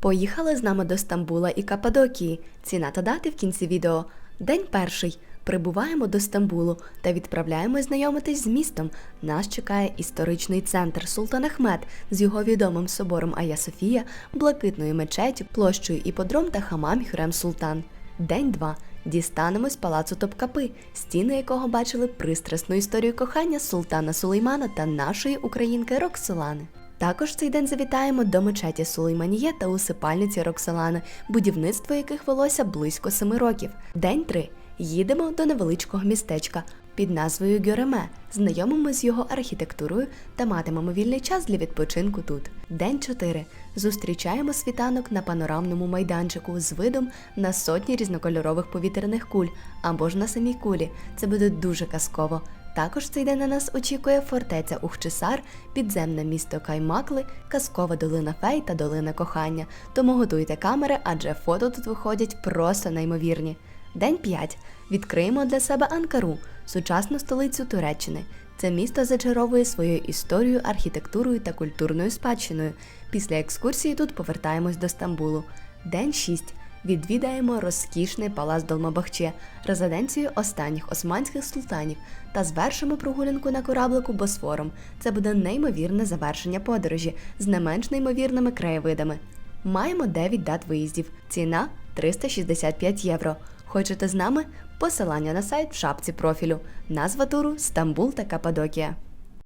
Поїхали з нами до Стамбула і Каппадокії. Ціна та дати в кінці відео. День перший. Прибуваємо до Стамбулу та відправляємось знайомитись з містом. Нас чекає історичний центр Султан Ахмед з його відомим собором Ая Софія, блакитною мечеттю, площею іподром та хамам Хюрем Султан. День 2. Дістанемось палацу Топкапи, стіни якого бачили пристрасну історію кохання султана Сулеймана та нашої українки Роксолани. Також цей день завітаємо до мечеті Сулейманіє та усипальниці Роксолани, будівництво яких велося близько семи років. День 3. Їдемо до невеличкого містечка під назвою Гьореме, знайомимо з його архітектурою та матимемо вільний час для відпочинку тут. День 4. Зустрічаємо світанок на панорамному майданчику з видом на сотні різнокольорових повітряних куль або ж на самій кулі. Це буде дуже казково. Також цей день на нас очікує фортеця Ухчисар, підземне місто Каймакли, казкова долина фей та долина кохання. Тому готуйте камери, адже фото тут виходять просто неймовірні. День 5. Відкриємо для себе Анкару, сучасну столицю Туреччини. Це місто зачаровує своєю історією, архітектурою та культурною спадщиною. Після екскурсії тут повертаємось до Стамбулу. День 6. Відвідаємо розкішний палац Долмабахче, резиденцію останніх османських султанів, та звершимо прогулянку на кораблику Босфором. Це буде неймовірне завершення подорожі з не менш неймовірними краєвидами. Маємо 9 дат виїздів. Ціна 365 євро. Хочете з нами? Посилання на сайт в шапці профілю. Назва туру Стамбул та Каппадокія.